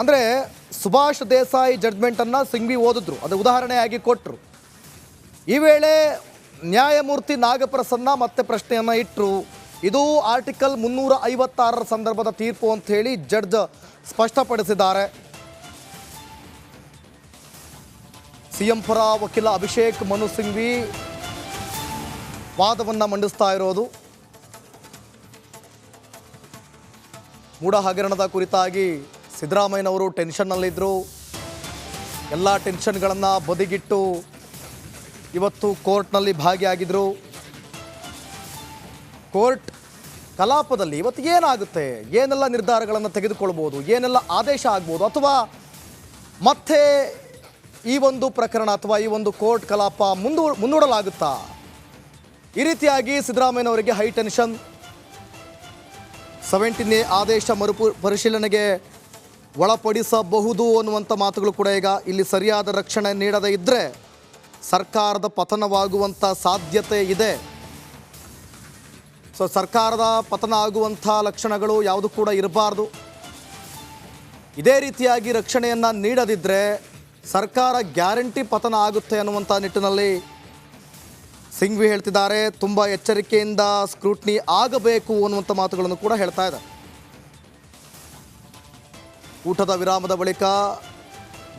ಅಂದರೆ ಸುಭಾಷ್ ದೇಸಾಯಿ ಜಡ್ಜ್ಮೆಂಟನ್ನು ಸಿಂಗ್ವಿ ಓದಿದ್ರು. ಅದು ಉದಾಹರಣೆಯಾಗಿ ಕೊಟ್ಟರು ಈ ವೇಳೆ ನ್ಯಾಯಮೂರ್ತಿ ನಾಗಪ್ರಸನ್ನ ಮತ್ತೆ ಪ್ರಶ್ನೆಯನ್ನು ಇಟ್ಟರು ಇದು ಆರ್ಟಿಕಲ್ ಮುನ್ನೂರ ಐವತ್ತಾರರ ಸಂದರ್ಭದ ತೀರ್ಪು ಅಂತ ಹೇಳಿ ಜಡ್ಜ್ ಸ್ಪಷ್ಟಪಡಿಸಿದ್ದಾರೆ. ಸಿಎಂ ಪರ ವಕೀಲ ಅಭಿಷೇಕ್ ಮನು ಸಿಂಘ್ವಿ ವಾದವನ್ನು ಮಂಡಿಸ್ತಾ ಇರೋದು. ಮೂಢ ಹಗರಣದ ಕುರಿತಾಗಿ ಸಿದ್ದರಾಮಯ್ಯನವರು ಟೆನ್ಷನ್ನಲ್ಲಿದ್ದರು ಎಲ್ಲ ಟೆನ್ಷನ್ಗಳನ್ನು ಬದಿಗಿಟ್ಟು ಇವತ್ತು ಕೋರ್ಟ್ನಲ್ಲಿ ಭಾಗಿಯಾಗಿದ್ದರು ಕೋರ್ಟ್ ಕಲಾಪದಲ್ಲಿ ಇವತ್ತು ಏನಾಗುತ್ತೆ? ಏನೆಲ್ಲ ನಿರ್ಧಾರಗಳನ್ನು ತೆಗೆದುಕೊಳ್ಬೋದು? ಏನೆಲ್ಲ ಆದೇಶ ಆಗ್ಬೋದು? ಅಥವಾ ಮತ್ತೆ ಈ ಒಂದು ಪ್ರಕರಣ ಅಥವಾ ಈ ಒಂದು ಕೋರ್ಟ್ ಕಲಾಪ ಮುಂದೂ ಮುಂದೂಡಲಾಗುತ್ತಾ? ಈ ರೀತಿಯಾಗಿ ಸಿದ್ದರಾಮಯ್ಯನವರಿಗೆ ಹೈ ಟೆನ್ಷನ್. ಸೆವೆಂಟೀನೇ ಆದೇಶ ಮರುಪು ಪರಿಶೀಲನೆಗೆ ಒಳಪಡಿಸಬಹುದು ಅನ್ನುವಂಥ ಮಾತುಗಳು ಕೂಡ ಈಗ ಇಲ್ಲಿ ಸರಿಯಾದ ರಕ್ಷಣೆ ನೀಡದೇ ಇದ್ದರೆ ಸರ್ಕಾರದ ಪತನವಾಗುವಂಥ ಸಾಧ್ಯತೆ ಇದೆ. ಸೊ ಸರ್ಕಾರದ ಪತನ ಆಗುವಂಥ ಲಕ್ಷಣಗಳು ಯಾವುದು ಕೂಡ ಇರಬಾರ್ದು. ಇದೇ ರೀತಿಯಾಗಿ ರಕ್ಷಣೆಯನ್ನು ನೀಡದಿದ್ದರೆ ಸರ್ಕಾರ ಗ್ಯಾರಂಟಿ ಪತನ ಆಗುತ್ತೆ ಅನ್ನುವಂಥ ನಿಟ್ಟಿನಲ್ಲಿ ಸಿಂಘ್ವಿ ಹೇಳ್ತಿದ್ದಾರೆ. ತುಂಬ ಎಚ್ಚರಿಕೆಯಿಂದ ಸ್ಕ್ರೂಟ್ನಿ ಆಗಬೇಕು ಅನ್ನುವಂಥ ಮಾತುಗಳನ್ನು ಕೂಡ ಹೇಳ್ತಾ ಇದ್ದಾರೆ. ಊಟದ ವಿರಾಮದ ಬಳಿಕ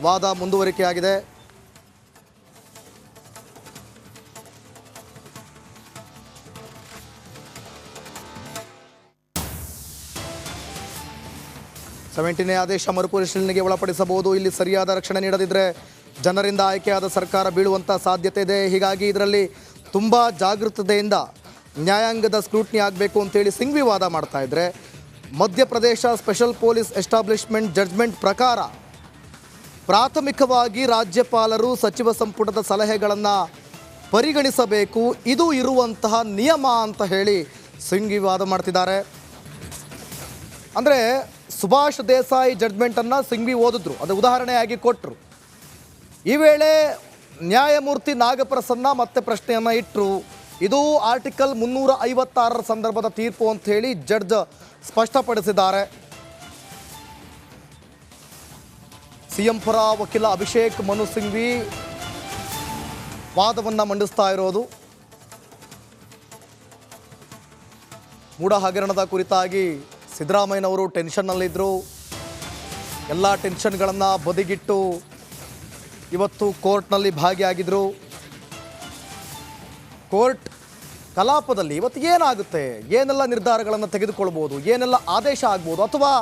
ವಾದ ಮುಂದುವರಿಕೆಯಾಗಿದೆ. ಸೆವೆಂಟೀನೇ ಆದೇಶ ಮರುಪರಿಶೀಲನೆಗೆ ಒಳಪಡಿಸಬಹುದು. ಇಲ್ಲಿ ಸರಿಯಾದ ರಕ್ಷಣೆ ನೀಡದಿದ್ದರೆ ಜನರಿಂದ ಆಯ್ಕೆಯಾದ ಸರ್ಕಾರ ಬೀಳುವಂಥ ಸಾಧ್ಯತೆ ಇದೆ. ಹೀಗಾಗಿ ಇದರಲ್ಲಿ ತುಂಬ ಜಾಗೃತತೆಯಿಂದ ನ್ಯಾಯಾಂಗದ ಸ್ಕ್ರೂಟ್ನಿ ಆಗಬೇಕು ಅಂತೇಳಿ ಸಿಂಘ್ವಿ ವಾದ ಮಾಡ್ತಾ ಇದ್ರೆ Madhya Pradesh special police establishment judgement ಪ್ರಕಾರ ಪ್ರಾಥಮಿಕವಾಗಿ ರಾಜ್ಯಪಾಲರು ಸಚಿವ ಸಂಪುಟದ ಸಲಹೆಗಳನ್ನು ಪರಿಗಣಿಸಬೇಕು, ಇದು ಇರುವಂತಹ ನಿಯಮ ಅಂತ ಹೇಳಿ ಸಿಂಗ್ ವಾದ ಮಾಡ್ತಿದ್ದಾರೆ. ಅಂದರೆ ಸುಭಾಷ್ ದೇಸಾಯಿ ಜಡ್ಜ್ಮೆಂಟನ್ನು ಸಿಂಘ್ವಿ ಓದಿದ್ರು, ಅದು ಉದಾಹರಣೆಯಾಗಿ ಕೊಟ್ಟರು ಈ ವೇಳೆ ನ್ಯಾಯಮೂರ್ತಿ ನಾಗಪ್ರಸನ್ನ ಮತ್ತೆ ಪ್ರಶ್ನೆಯನ್ನು ಇಟ್ಟರು ಇದು ಆರ್ಟಿಕಲ್ ಮುನ್ನೂರ ಐವತ್ತಾರರ ಸಂದರ್ಭದ ತೀರ್ಪು ಅಂತ ಹೇಳಿ ಜಡ್ಜ್ ಸ್ಪಷ್ಟಪಡಿಸಿದ್ದಾರೆ. ಸಿಎಂ ಪರ ವಕೀಲ ಅಭಿಷೇಕ್ ಮನು ಸಿಂಘ್ವಿ ವಾದವನ್ನು ಮಂಡಿಸ್ತಾ ಇರೋದು. ಮೂಡ ಹಗರಣದ ಕುರಿತಾಗಿ ಸಿದ್ದರಾಮಯ್ಯನವರು ಟೆನ್ಷನ್ನಲ್ಲಿದ್ದರು ಎಲ್ಲ ಟೆನ್ಷನ್ಗಳನ್ನು ಬದಿಗಿಟ್ಟು ಇವತ್ತು ಕೋರ್ಟ್ನಲ್ಲಿ ಭಾಗಿಯಾಗಿದ್ದರು ಕೋರ್ಟ್ ಕಲಾಪದಲ್ಲಿ ಇವತ್ತು ಏನಾಗುತ್ತೆ? ಏನೆಲ್ಲ ನಿರ್ಧಾರಗಳನ್ನು ತೆಗೆದುಕೊಳ್ಬೋದು? ಏನೆಲ್ಲ ಆದೇಶ ಆಗ್ಬೋದು? ಅಥವಾ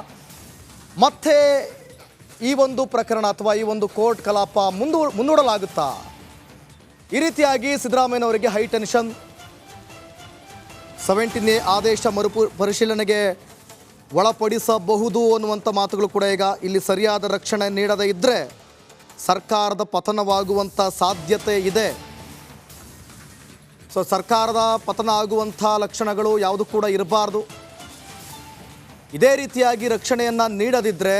ಮತ್ತೆ ಈ ಒಂದು ಪ್ರಕರಣ ಅಥವಾ ಈ ಒಂದು ಕೋರ್ಟ್ ಕಲಾಪ ಮುಂದೂ ಮುಂದೂಡಲಾಗುತ್ತಾ ಈ ರೀತಿಯಾಗಿ ಸಿದ್ದರಾಮಯ್ಯನವರಿಗೆ ಹೈ ಟೆನ್ಷನ್. ಸೆವೆಂಟೀನೇ ಆದೇಶ ಮರುಪು, ಪರಿಶೀಲನೆಗೆ ಒಳಪಡಿಸಬಹುದು ಅನ್ನುವಂಥ ಮಾತುಗಳು ಕೂಡ ಈಗ ಇಲ್ಲಿ ಸರಿಯಾದ ರಕ್ಷಣೆ ನೀಡದೇ ಇದ್ದರೆ ಸರ್ಕಾರದ ಪತನವಾಗುವಂಥ ಸಾಧ್ಯತೆ ಇದೆ. ಸೊ ಸರ್ಕಾರದ ಪತನ ಆಗುವಂಥ ಲಕ್ಷಣಗಳು ಯಾವುದು ಕೂಡ ಇರಬಾರ್ದು. ಇದೇ ರೀತಿಯಾಗಿ ರಕ್ಷಣೆಯನ್ನು ನೀಡದಿದ್ದರೆ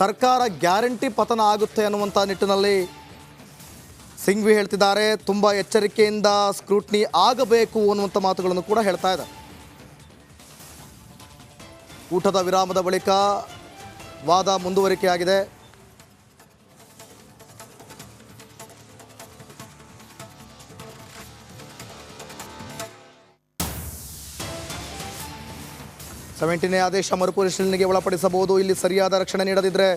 ಸರ್ಕಾರ ಗ್ಯಾರಂಟಿ ಪತನ ಆಗುತ್ತೆ ಅನ್ನುವಂಥ ನಿಟ್ಟಿನಲ್ಲಿ ಸಿಂಘ್ವಿ ಹೇಳ್ತಿದ್ದಾರೆ. ತುಂಬ ಎಚ್ಚರಿಕೆಯಿಂದ ಸ್ಕ್ರೂಟ್ನಿ ಆಗಬೇಕು ಅನ್ನುವಂಥ ಮಾತುಗಳನ್ನು ಕೂಡ ಹೇಳ್ತಾ ಇದೆ ಊಟದ ವಿರಾಮದ ಬಳಿಕ ವಾದ ಮುಂದುವರಿಕೆಯಾಗಿದೆ. ಸೆವೆಂಟೀನೇ ಆದೇಶ ಮರುಪರಿಶೀಲನೆಗೆ ಒಳಪಡಿಸಬಹುದು. ಇಲ್ಲಿ ಸರಿಯಾದ ರಕ್ಷಣೆ ನೀಡದಿದ್ದರೆ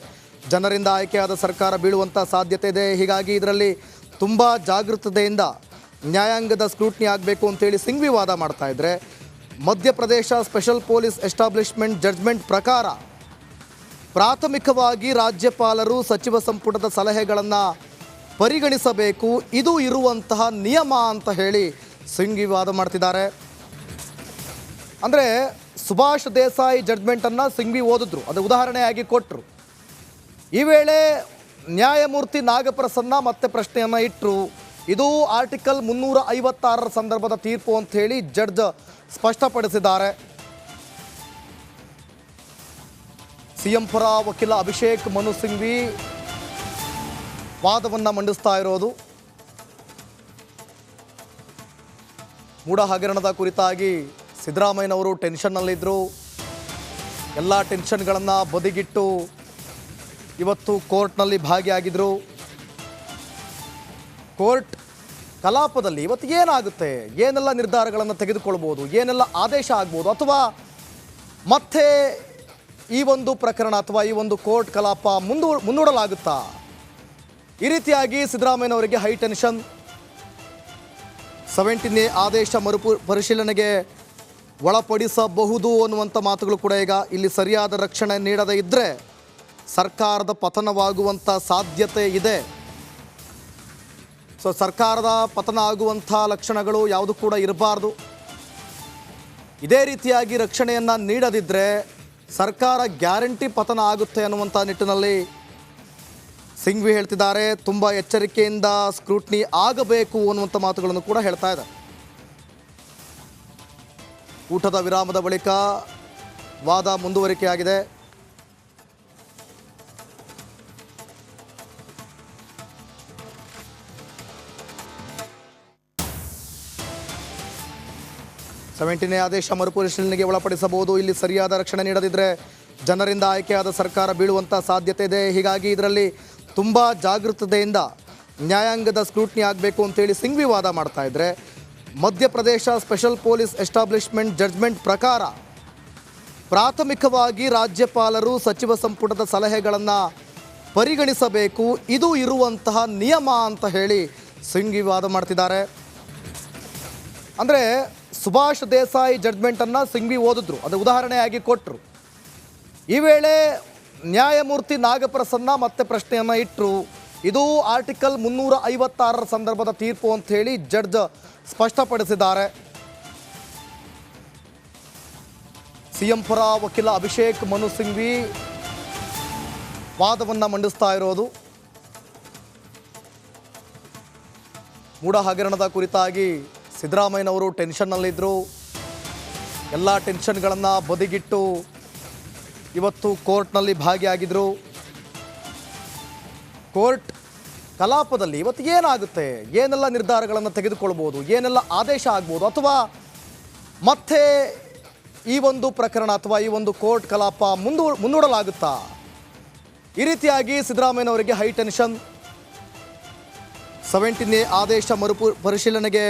ಜನರಿಂದ ಆಯ್ಕೆಯಾದ ಸರ್ಕಾರ ಬೀಳುವಂಥ ಸಾಧ್ಯತೆ ಇದೆ. ಹೀಗಾಗಿ ಇದರಲ್ಲಿ ತುಂಬ ಜಾಗೃತತೆಯಿಂದ ನ್ಯಾಯಾಂಗದ ಸ್ಕ್ರೂಟ್ನಿ ಆಗಬೇಕು ಅಂತೇಳಿ ಸಿಂಘ್ವಿ ವಾದ ಮಾಡ್ತಾ ಇದ್ರೆ, Madhya Pradesh special police establishment judgement ಪ್ರಕಾರ ಪ್ರಾಥಮಿಕವಾಗಿ ರಾಜ್ಯಪಾಲರು ಸಚಿವ ಸಂಪುಟದ ಸಲಹೆಗಳನ್ನು ಪರಿಗಣಿಸಬೇಕು. ಇದು ಇರುವಂತಹ ನಿಯಮ ಅಂತ ಹೇಳಿ ಸಿಂಘ್ವಿ ವಾದ ಮಾಡ್ತಿದ್ದಾರೆ. ಅಂದರೆ ಸುಭಾಷ್ ದೇಸಾಯಿ ಜಡ್ಜ್ಮೆಂಟನ್ನು ಸಿಂಗ್ವಿ ಓದಿದ್ರು. ಅದು ಉದಾಹರಣೆಯಾಗಿ ಕೊಟ್ಟರು ಈ ವೇಳೆ ನ್ಯಾಯಮೂರ್ತಿ ನಾಗಪ್ರಸನ್ನ ಮತ್ತೆ ಪ್ರಶ್ನೆಯನ್ನು ಇಟ್ಟರು ಇದು ಆರ್ಟಿಕಲ್ ಮುನ್ನೂರ ಐವತ್ತಾರರ ಸಂದರ್ಭದ ತೀರ್ಪು ಅಂತ ಹೇಳಿ ಜಡ್ಜ್ ಸ್ಪಷ್ಟಪಡಿಸಿದ್ದಾರೆ. ಸಿಎಂ ಪರ ವಕೀಲ ಅಭಿಷೇಕ್ ಮನು ಸಿಂಘ್ವಿ ವಾದವನ್ನು ಮಂಡಿಸ್ತಾ ಇರೋದು. ಮೂಢ ಹಗರಣದ ಕುರಿತಾಗಿ ಸಿದ್ದರಾಮಯ್ಯನವರು ಟೆನ್ಷನ್ನಲ್ಲಿದ್ದರು ಎಲ್ಲ ಟೆನ್ಷನ್ಗಳನ್ನು ಬದಿಗಿಟ್ಟು ಇವತ್ತು ಕೋರ್ಟ್ನಲ್ಲಿ ಭಾಗಿಯಾಗಿದ್ದರು ಕೋರ್ಟ್ ಕಲಾಪದಲ್ಲಿ ಇವತ್ತು ಏನಾಗುತ್ತೆ? ಏನೆಲ್ಲ ನಿರ್ಧಾರಗಳನ್ನು ತೆಗೆದುಕೊಳ್ಬೋದು? ಏನೆಲ್ಲ ಆದೇಶ ಆಗ್ಬೋದು? ಅಥವಾ ಮತ್ತೆ ಈ ಒಂದು ಪ್ರಕರಣ ಅಥವಾ ಈ ಒಂದು ಕೋರ್ಟ್ ಕಲಾಪ ಮುಂದೂ ಮುಂದೂಡಲಾಗುತ್ತಾ? ಈ ರೀತಿಯಾಗಿ ಸಿದ್ದರಾಮಯ್ಯನವರಿಗೆ ಹೈ ಟೆನ್ಷನ್. ಸೆವೆಂಟೀನ್ ಆದೇಶ ಮರುಪು ಪರಿಶೀಲನೆಗೆ ಒಳಪಡಿಸಬಹುದು ಅನ್ನುವಂಥ ಮಾತುಗಳು ಕೂಡ ಈಗ ಇಲ್ಲಿ ಸರಿಯಾದ ರಕ್ಷಣೆ ನೀಡದೇ ಇದ್ದರೆ ಸರ್ಕಾರದ ಪತನವಾಗುವಂಥ ಸಾಧ್ಯತೆ ಇದೆ. ಸೊ ಸರ್ಕಾರದ ಪತನ ಆಗುವಂಥ ಲಕ್ಷಣಗಳು ಯಾವುದು ಕೂಡ ಇರಬಾರ್ದು. ಇದೇ ರೀತಿಯಾಗಿ ರಕ್ಷಣೆಯನ್ನು ನೀಡದಿದ್ದರೆ ಸರ್ಕಾರ ಗ್ಯಾರಂಟಿ ಪತನ ಆಗುತ್ತೆ ಅನ್ನುವಂಥ ನಿಟ್ಟಿನಲ್ಲಿ ಸಿಂಘ್ವಿ ಹೇಳ್ತಿದ್ದಾರೆ. ತುಂಬ ಎಚ್ಚರಿಕೆಯಿಂದ ಸ್ಕ್ರೂಟ್ನಿ ಆಗಬೇಕು ಅನ್ನುವಂಥ ಮಾತುಗಳನ್ನು ಕೂಡ ಹೇಳ್ತಾ ಇದ್ದಾರೆ. ಊಟದ ವಿರಾಮದ ಬಳಿಕ ವಾದ ಮುಂದುವರಿಕೆಯಾಗಿದೆ. ಸೆವೆಂಟೀನೇ ಆದೇಶ ಮರುಪರಿಶೀಲನೆಗೆ ಒಳಪಡಿಸಬಹುದು. ಇಲ್ಲಿ ಸರಿಯಾದ ರಕ್ಷಣೆ ನೀಡದಿದ್ದರೆ ಜನರಿಂದ ಆಯ್ಕೆಯಾದ ಸರ್ಕಾರ ಬೀಳುವಂಥ ಸಾಧ್ಯತೆ ಇದೆ. ಹೀಗಾಗಿ ಇದರಲ್ಲಿ ತುಂಬ ಜಾಗೃತತೆಯಿಂದ ನ್ಯಾಯಾಂಗದ ಸ್ಕ್ರೂಟ್ನಿ ಆಗಬೇಕು ಅಂತೇಳಿ ಸಿಂಘ್ವಿ ವಾದ ಮಾಡ್ತಾ ಇದ್ರೆ Madhya Pradesh special police establishment judgement ಪ್ರಕಾರ ಪ್ರಾಥಮಿಕವಾಗಿ ರಾಜ್ಯಪಾಲರು ಸಚಿವ ಸಂಪುಟದ ಸಲಹೆಗಳನ್ನು ಪರಿಗಣಿಸಬೇಕು, ಇದು ಇರುವಂತಹ ನಿಯಮ ಅಂತ ಹೇಳಿ ಸಿಂಘ್ವಿ ವಾದ ಮಾಡ್ತಿದ್ದಾರೆ. ಅಂದರೆ ಸುಭಾಷ್ ದೇಸಾಯಿ ಜಡ್ಜ್ಮೆಂಟನ್ನು ಸಿಂಗ್ವಿ ಓದಿದ್ರು, ಅದು ಉದಾಹರಣೆಯಾಗಿ ಕೊಟ್ಟರು ಈ ವೇಳೆ ನ್ಯಾಯಮೂರ್ತಿ ನಾಗಪ್ರಸನ್ನ ಮತ್ತೆ ಪ್ರಶ್ನೆಯನ್ನು ಇಟ್ಟರು ಇದು ಆರ್ಟಿಕಲ್ ಮುನ್ನೂರ ಐವತ್ತಾರರ ಸಂದರ್ಭದ ತೀರ್ಪು ಅಂತ ಹೇಳಿ ಜಡ್ಜ್ ಸ್ಪಷ್ಟಪಡಿಸಿದ್ದಾರೆ. ಸಿಎಂ ಪರ ವಕೀಲ ಅಭಿಷೇಕ್ ಮನು ಸಿಂಘ್ವಿ ವಾದವನ್ನು ಮಂಡಿಸ್ತಾ ಇರೋದು. ಮೂಢ ಹಗರಣದ ಕುರಿತಾಗಿ ಸಿದ್ದರಾಮಯ್ಯನವರು ಟೆನ್ಷನ್ನಲ್ಲಿದ್ದರು ಎಲ್ಲ ಟೆನ್ಷನ್ಗಳನ್ನು ಬದಿಗಿಟ್ಟು ಇವತ್ತು ಕೋರ್ಟ್ನಲ್ಲಿ ಭಾಗಿಯಾಗಿದ್ದರು ಕೋರ್ಟ್ ಕಲಾಪದಲ್ಲಿ ಇವತ್ತು ಏನಾಗುತ್ತೆ? ಏನೆಲ್ಲ ನಿರ್ಧಾರಗಳನ್ನು ತೆಗೆದುಕೊಳ್ಬೋದು? ಏನೆಲ್ಲ ಆದೇಶ ಆಗ್ಬೋದು? ಅಥವಾ ಮತ್ತೆ ಈ ಒಂದು ಪ್ರಕರಣ ಅಥವಾ ಈ ಒಂದು ಕೋರ್ಟ್ ಕಲಾಪ ಮುಂದೂ ಮುಂದೂಡಲಾಗುತ್ತಾ? ಈ ರೀತಿಯಾಗಿ ಸಿದ್ದರಾಮಯ್ಯನವರಿಗೆ ಹೈ ಟೆನ್ಷನ್. ಸೆವೆಂಟೀನ್ ಆದೇಶ ಮರುಪು ಪರಿಶೀಲನೆಗೆ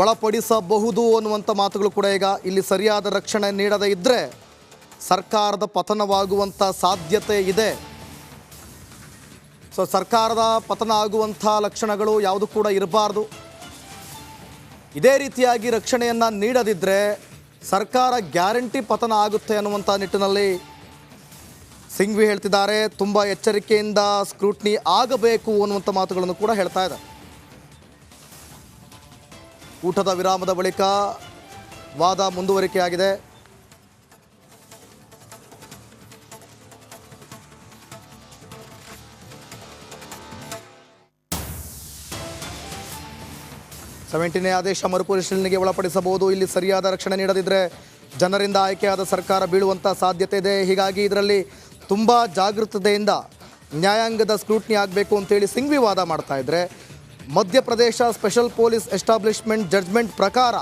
ಒಳಪಡಿಸಬಹುದು ಅನ್ನುವಂಥ ಮಾತುಗಳು ಕೂಡ ಈಗ ಇಲ್ಲಿ ಸರಿಯಾದ ರಕ್ಷಣೆ ನೀಡದೇ ಇದ್ದರೆ ಸರ್ಕಾರದ ಪತನವಾಗುವಂಥ ಸಾಧ್ಯತೆ ಇದೆ. ಸೊ ಸರ್ಕಾರದ ಪತನ ಆಗುವಂಥ ಲಕ್ಷಣಗಳು ಯಾವುದು ಕೂಡ ಇರಬಾರ್ದು. ಇದೇ ರೀತಿಯಾಗಿ ರಕ್ಷಣೆಯನ್ನು ನೀಡದಿದ್ದರೆ ಸರ್ಕಾರ ಗ್ಯಾರಂಟಿ ಪತನ ಆಗುತ್ತೆ ಅನ್ನುವಂಥ ನಿಟ್ಟಿನಲ್ಲಿ ಸಿಂಘ್ವಿ ಹೇಳ್ತಿದ್ದಾರೆ. ತುಂಬ ಎಚ್ಚರಿಕೆಯಿಂದ ಸ್ಕ್ರೂಟ್ನಿ ಆಗಬೇಕು ಅನ್ನುವಂಥ ಮಾತುಗಳನ್ನು ಕೂಡ ಹೇಳ್ತಾ ಇದ್ದಾರೆ. ಊಟದ ವಿರಾಮದ ಬಳಿಕ ವಾದ ಮುಂದುವರಿಕೆಯಾಗಿದೆ. ಸೆವೆಂಟೀನೇ ಆದೇಶ ಮರುಪರಿಶೀಲನೆಗೆ ಒಳಪಡಿಸಬಹುದು. ಇಲ್ಲಿ ಸರಿಯಾದ ರಕ್ಷಣೆ ನೀಡದಿದ್ದರೆ ಜನರಿಂದ ಆಯ್ಕೆಯಾದ ಸರ್ಕಾರ ಬೀಳುವಂಥ ಸಾಧ್ಯತೆ ಇದೆ. ಹೀಗಾಗಿ ಇದರಲ್ಲಿ ತುಂಬ ಜಾಗೃತತೆಯಿಂದ ನ್ಯಾಯಾಂಗದ ಸ್ಕ್ರೂಟ್ನಿ ಆಗಬೇಕು ಅಂತೇಳಿ ಸಿಂಘ್ವಿ ವಾದ ಮಾಡ್ತಾ ಇದ್ದರೆ Madhya Pradesh special police establishment judgement ಪ್ರಕಾರ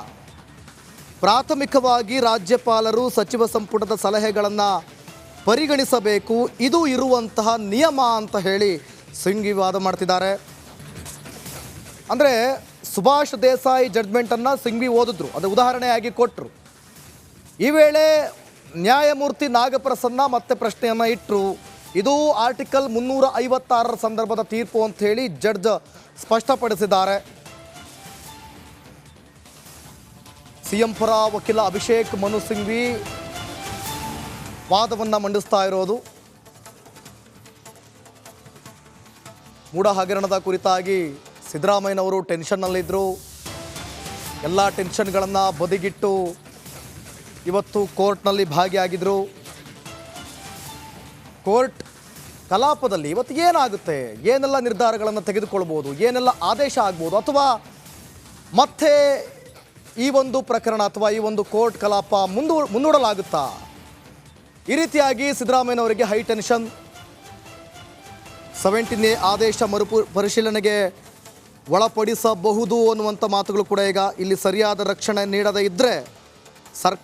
ಪ್ರಾಥಮಿಕವಾಗಿ ರಾಜ್ಯಪಾಲರು ಸಚಿವ ಸಂಪುಟದ ಸಲಹೆಗಳನ್ನು ಪರಿಗಣಿಸಬೇಕು. ಇದು ಇರುವಂತಹ ನಿಯಮ ಅಂತ ಹೇಳಿ ಸಿಂಗ್ ವಾದ ಮಾಡ್ತಿದ್ದಾರೆ. ಅಂದರೆ ಸುಭಾಷ್ ದೇಸಾಯಿ ಜಡ್ಜ್ಮೆಂಟನ್ನು ಸಿಂಗ್ವಿ ಓದಿದ್ರು. ಅದು ಉದಾಹರಣೆಯಾಗಿ ಕೊಟ್ಟರು ಈ ವೇಳೆ ನ್ಯಾಯಮೂರ್ತಿ ನಾಗಪ್ರಸನ್ನ ಮತ್ತೆ ಪ್ರಶ್ನೆಯನ್ನು ಇಟ್ಟರು ಇದು ಆರ್ಟಿಕಲ್ ಮುನ್ನೂರ ಐವತ್ತಾರರ ಸಂದರ್ಭದ ತೀರ್ಪು ಅಂತ ಹೇಳಿ ಜಡ್ಜ್ ಸ್ಪಷ್ಟಪಡಿಸಿದ್ದಾರೆ. ಸಿಎಂ ಪರ ವಕೀಲ ಅಭಿಷೇಕ್ ಮನು ಸಿಂಘ್ವಿ ವಾದವನ್ನು ಮಂಡಿಸ್ತಾ ಇರೋದು. ಮೂಡ ಹಗರಣದ ಕುರಿತಾಗಿ ಸಿದ್ದರಾಮಯ್ಯನವರು ಟೆನ್ಷನ್ನಲ್ಲಿದ್ದರು ಎಲ್ಲ ಟೆನ್ಷನ್ಗಳನ್ನು ಬದಿಗಿಟ್ಟು ಇವತ್ತು ಕೋರ್ಟ್ನಲ್ಲಿ ಭಾಗಿಯಾಗಿದ್ದರು ಕೋರ್ಟ್ ಕಲಾಪದಲ್ಲಿ ಇವತ್ತು ಏನಾಗುತ್ತೆ? ಏನೆಲ್ಲ ನಿರ್ಧಾರಗಳನ್ನು ತೆಗೆದುಕೊಳ್ಬೋದು? ಏನೆಲ್ಲ ಆದೇಶ ಆಗ್ಬೋದು? ಅಥವಾ ಮತ್ತೆ ಈ ಒಂದು ಪ್ರಕರಣ ಅಥವಾ ಈ ಒಂದು ಕೋರ್ಟ್ ಕಲಾಪ ಮುಂದೂ ಮುಂದೂಡಲಾಗುತ್ತಾ? ಈ ರೀತಿಯಾಗಿ ಸಿದ್ದರಾಮಯ್ಯನವರಿಗೆ ಹೈ ಟೆನ್ಷನ್. ಸೆವೆಂಟೀನ್ ಎ ಆದೇಶ ಮರುಪು, ಪರಿಶೀಲನೆಗೆ ಒಳಪಡಿಸಬಹುದು ಅನ್ನುವಂಥ ಮಾತುಗಳು ಕೂಡ ಈಗ ಇಲ್ಲಿ ಸರಿಯಾದ ರಕ್ಷಣೆ ನೀಡದೇ ಇದ್ದರೆ ಸರ್ಕಾರ